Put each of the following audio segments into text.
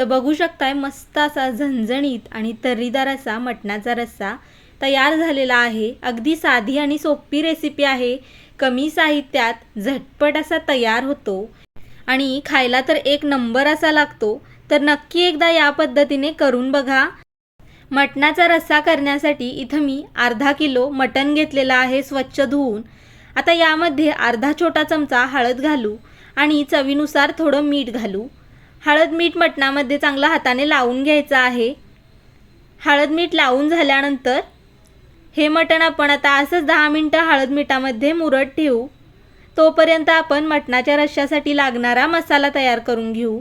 तर बघू शकताय मस्त असा झणझणीत आणि तर्रीदार असा मटणाचा रस्सा तयार झालेला आहे. अगदी साधी आणि सोपी रेसिपी आहे. कमी साहित्यात झटपट असा तयार होतो. आणि खायला तर एक नंबर असा लागतो. तर नक्की एकदा या पद्धतीने करून बघा. मटणाचा रस्सा करण्यासाठी इथं मी अर्धा किलो मटण घेतलेलं आहे स्वच्छ धुवून. आता यामध्ये अर्धा छोटा चमचा हळद घालू आणि चवीनुसार थोडं मीठ घालू. हळद मीठ मटणामध्ये चांगलं हाताने लावून घ्यायचं आहे. हळद मीठ लावून झाल्यानंतर हे मटण आपण आता असंच दहा मिनटं हळद मिठामध्ये मुरट ठेवू. तोपर्यंत आपण मटणाच्या रश्श्यासाठी लागणारा मसाला तयार करून घेऊ.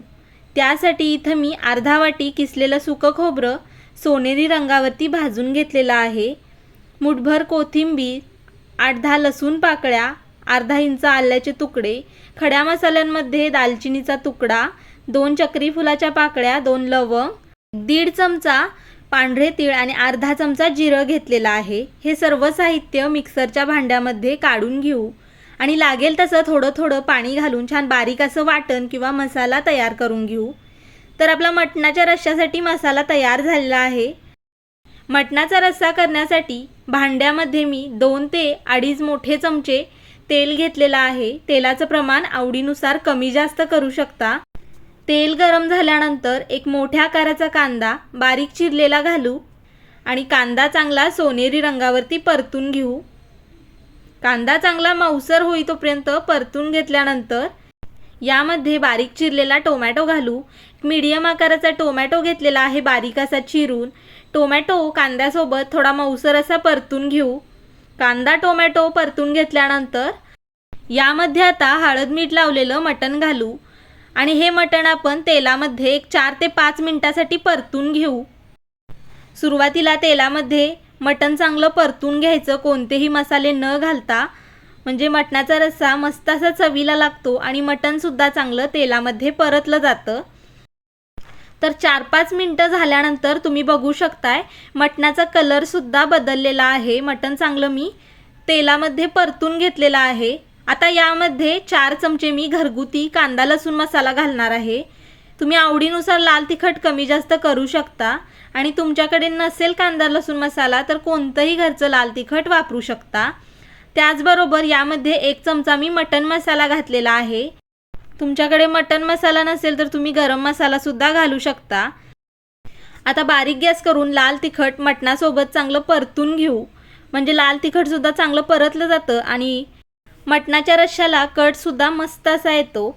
त्यासाठी इथं मी अर्धा वाटी किसलेलं सुकं खोबरं सोनेरी रंगावरती भाजून घेतलेलं आहे. मुठभर कोथिंबीर अर्धा लसूण पाकळ्या अर्धा इंच आल्याचे तुकडे खड्या मसाल्यांमध्ये दालचिनीचा तुकडा दोन चक्री फुलाच्या पाकळ्या दोन लवंग दीड चमचा पांढरे तीळ आणि अर्धा चमचा जिरं घेतलेलं आहे. हे सर्व साहित्य मिक्सरच्या भांड्यामध्ये काढून घेऊ. आणि लागेल तसं थोडं थोडं पाणी घालून छान बारीक असं वाटण किंवा मसाला तयार करून घेऊ. तर आपला मटणाच्या रश्श्यासाठी मसाला तयार झालेला आहे. मटणाचा रस्सा करण्यासाठी भांड्यामध्ये मी दोन ते अडीच मोठे चमचे तेल घेतलेलं आहे. तेलाचं प्रमाण आवडीनुसार कमी जास्त करू शकता. तेल गरम झाल्यानंतर एक मोठ्या आकाराचा कांदा बारीक चिरलेला घालू आणि कांदा चांगला सोनेरी रंगावरती परतून घेऊ. कांदा चांगला मऊसर होई तोपर्यंत परतून घेतल्यानंतर यामध्ये बारीक चिरलेला टोमॅटो घालू. मीडियम आकाराचा टोमॅटो घेतलेला आहे बारीक असा चिरून. टोमॅटो कांद्यासोबत थोडा मऊसर असा परतून घेऊ. कांदा टोमॅटो परतून घेतल्यानंतर यामध्ये आता हळद मीठ लावलेलं मटण घालू. आणि हे मटण आपण तेलामध्ये एक चार ते पाच मिनटासाठी परतून घेऊ. सुरुवातीला तेलामध्ये मटण चांगलं परतून घ्यायचं कोणतेही मसाले न घालता. म्हणजे मटणाचा रस्सा मस्त असा चवीला लागतो आणि मटणसुद्धा चांगलं तेलामध्ये परतलं जातं. तर चार पाच मिनटं झाल्यानंतर तुम्ही बघू शकताय मटणाचा कलरसुद्धा बदललेला आहे. मटण चांगलं मी तेलामध्ये परतून घेतलेलं आहे. आता यामध्ये चार चमचे मी घरगुती कांदा लसूण मसाला घालणार आहे. तुम्ही आवडीनुसार लाल तिखट कमी जास्त करू शकता. आणि तुमच्याकडे नसेल कांदा लसूण मसाला तर कोणतंही घरचं लाल तिखट वापरू शकता. त्याचबरोबर यामध्ये एक चमचा मी मटन मसाला घातलेला आहे. तुमच्याकडे मटन मसाला नसेल तर तुम्ही गरम मसालासुद्धा घालू शकता. आता बारीक गॅस करून लाल तिखट मटणासोबत चांगलं परतून घेऊ. म्हणजे लाल तिखटसुद्धा चांगलं परतलं जातं आणि मटणाच्या रश्याला कटसुद्धा मस्त असा येतो.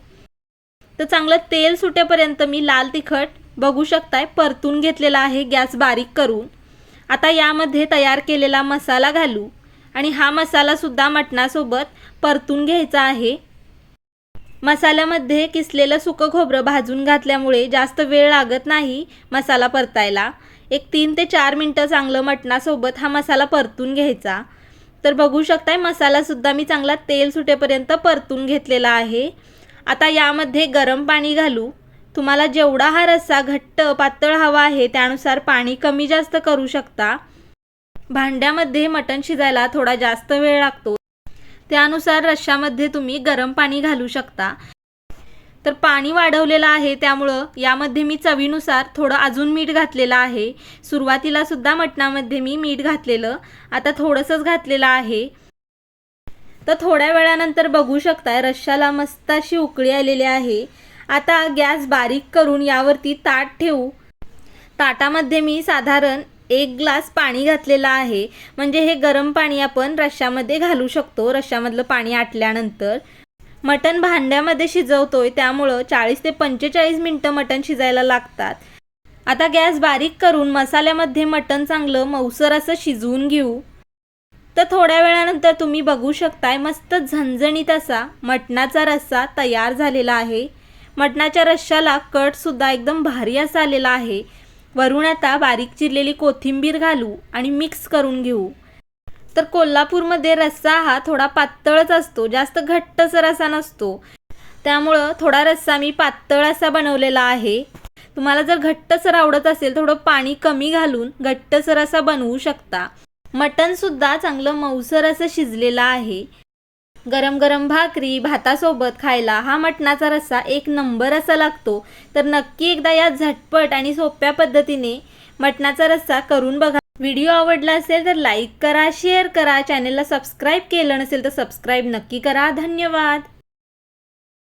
तर चांगलं तेल सुटेपर्यंत मी लाल तिखट बघू शकताय परतून घेतलेला आहे गॅस बारीक करून. आता यामध्ये तयार केलेला मसाला घालू. आणि हा मसालासुद्धा मटणासोबत परतून घ्यायचा आहे. मसाल्यामध्ये किसलेलं सुकं खोबरं भाजून घातल्यामुळे जास्त वेळ लागत नाही मसाला परतायला. एक तीन ते चार मिनटं चांगलं मटणासोबत हा मसाला परतून घ्यायचा. तर बघू शकताय मसालासुद्धा मी चांगला तेल सुटेपर्यंत परतून घेतलेला आहे. आता यामध्ये गरम पाणी घालू. तुम्हाला जेवढा हा रस्सा घट्ट पातळ हवा आहे त्यानुसार पाणी कमी जास्त करू शकता. भांड्यामध्ये मटण शिजायला थोडा जास्त वेळ लागतो. त्यानुसार रश्श्यामध्ये तुम्ही गरम पाणी घालू शकता. तर पाणी वाढवलेलं आहे त्यामुळं यामध्ये मी चवीनुसार थोडं अजून मीठ घातलेलं आहे. सुरुवातीला सुद्धा मटणामध्ये मी मीठ घातलेलं. आता थोडंसंच घातलेलं आहे. तर थोड्या वेळानंतर बघू शकताय रश्श्याला मस्त अशी उकळी आलेली आहे. आता गॅस बारीक करून यावरती ताट ठेवू. ताटामध्ये मी साधारण एक ग्लास पाणी घातलेलं आहे. म्हणजे हे गरम पाणी आपण रश्श्यामध्ये घालू शकतो. रश्श्यामधलं पाणी आटल्यानंतर. मटण भांड्यामध्ये शिजवतोय त्यामुळं चाळीस ते पंचेचाळीस मिनटं मटण शिजायला लागतात. आता गॅस बारीक करून मसाल्यामध्ये मटण चांगलं मऊसर असं शिजवून घेऊ. तर थोड्या वेळानंतर तुम्ही बघू शकताय मस्त झणझणीत असा मटणाचा रस्सा तयार झालेला आहे. मटणाच्या रश्श्याला कटसुद्धा एकदम भारी असा आलेला आहे. वरून आता बारीक चिरलेली कोथिंबीर घालू आणि मिक्स करून घेऊ. तर कोल्हापूरमध्ये रस्सा हा थोडा पातळच असतो जास्त घट्टसर असा नसतो. त्यामुळं थोडा रस्सा मी पातळ असा बनवलेला आहे. तुम्हाला जर घट्टसर आवडत असेल थोडं पाणी कमी घालून घट्टसर असा बनवू शकता. मटणसुद्धा चांगलं मऊसर असं शिजलेलं आहे. गरम गरम भाकरी भातासोबत खायला हा मटणाचा रस्सा एक नंबर असा लागतो. तर नक्की एकदा या झटपट आणि सोप्या पद्धतीने मटणाचा रस्सा करून बघा. व्हिडिओ आवडला असेल तर लाईक करा शेअर करा चॅनलला सबस्क्राईब केलं नसेल तर सबस्क्राईब नक्की करा. धन्यवाद.